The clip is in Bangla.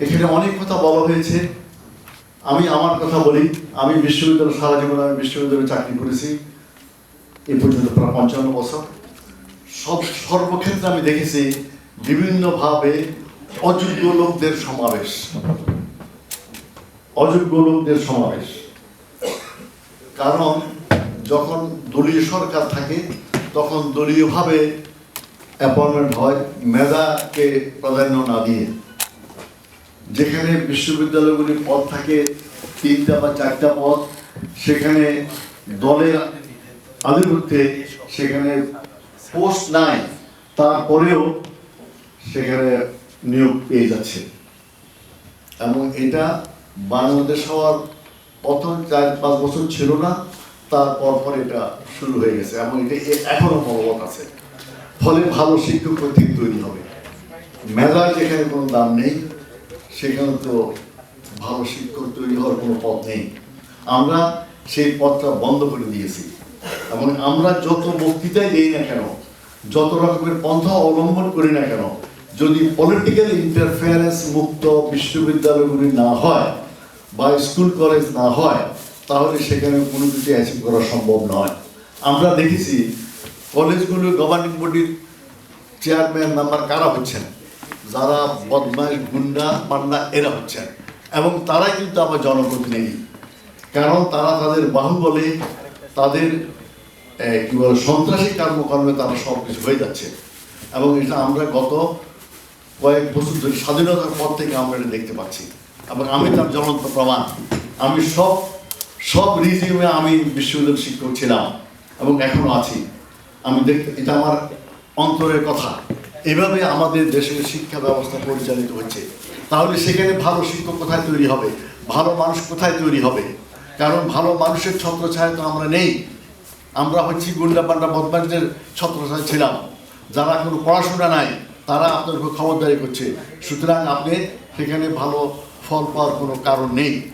এখানে অনেক কথা বলা হয়েছে। আমি আমার কথা বলি, আমি বিশ্ববিদ্যালয় সারা জীবন আমি বিশ্ববিদ্যালয়ে চাকরি করেছি। এ পর্যন্ত প্রায় পঞ্চান্ন বছর। সব সর্বক্ষেত্রে আমি দেখেছি বিভিন্নভাবে অযোগ্য লোকদের সমাবেশ। অযোগ্য লোকদের সমাবেশ। কারণ যখন দলীয় সরকার থাকে, তখন দলীয়ভাবে অ্যাপয়েন্টমেন্ট হয়, মেধাকে প্রাধান্য না দিয়ে। যেখানে বিশ্ববিদ্যালয়গুলি পদ থাকে, তিনটা বা চারটা পদ, সেখানে দলের আধিপত্যে সেখানে পোস্ট নাই, তারপরেও সেখানে নিয়োগ পেয়ে যাচ্ছে। এবং এটা বাংলাদেশ হওয়ার প্রথম চার পাঁচ বছর ছিল না, তারপর পর এটা শুরু হয়ে গেছে, এবং এটা এখনও বলবৎ আছে। ফলে ভালো শিক্ষক তৈরি হবে। মেধার যেখানে কোনো দাম নেই সেখানে তো ভালো শিক্ষক তৈরি হওয়ার কোনো পথ নেই। আমরা সেই পথটা বন্ধ করে দিয়েছি। এবং আমরা যত বক্তৃতাই দিই না কেন, যত রকমের পন্থা অবলম্বন করি না কেন, যদি পলিটিক্যাল ইন্টারফেয়ারেন্স মুক্ত বিশ্ববিদ্যালয়গুলি না হয় বা স্কুল কলেজ না হয়, তাহলে সেখানে কোনো কিছু অ্যাচিভ করা সম্ভব নয়। আমরা দেখেছি কলেজগুলো গভর্নিং বডির চেয়ারম্যান নাম্বার কারা হচ্ছেন? যারা বদমাইশ, গুন্ডা, পান্ডা, এরা হচ্ছেন। এবং তারাই কিন্তু আমার জনপ্রতিনিধি কারণ তারা তাদের বাহুবলে তাদের কি বলে, সন্ত্রাসী কর্মকর্মে তারা সব কিছু হয়ে যাচ্ছে। এবং এটা আমরা গত কয়েক বছর ধরে স্বাধীনতার পর থেকে আমরা এটা দেখতে পাচ্ছি। এবং আমি তার জ্বলন্ত প্রমাণ। আমি সব সব রিজিউমে আমি বিশ্ববিদ্যালয় শিক্ষক ছিলাম এবং এখনও আছি। আমি দেখতে, এটা আমার অন্তরের কথা। এভাবে আমাদের দেশের শিক্ষা ব্যবস্থা পরিচালিত হচ্ছে। তাহলে সেখানে ভালো শিক্ষক কোথায় তৈরি হবে? ভালো মানুষ কোথায় তৈরি হবে? কারণ ভালো মানুষের ছত্রছায়া তো আমরা নেই। আমরা হচ্ছি গুন্ডা পান্ডা বদমাসদের ছত্রছায়া ছিলাম। যারা কোনো পড়াশোনা নাই, তারা আপনার খবরদারি করছে। সুতরাং আপনি সেখানে ভালো ফল পাওয়ার কোনো কারণ নেই।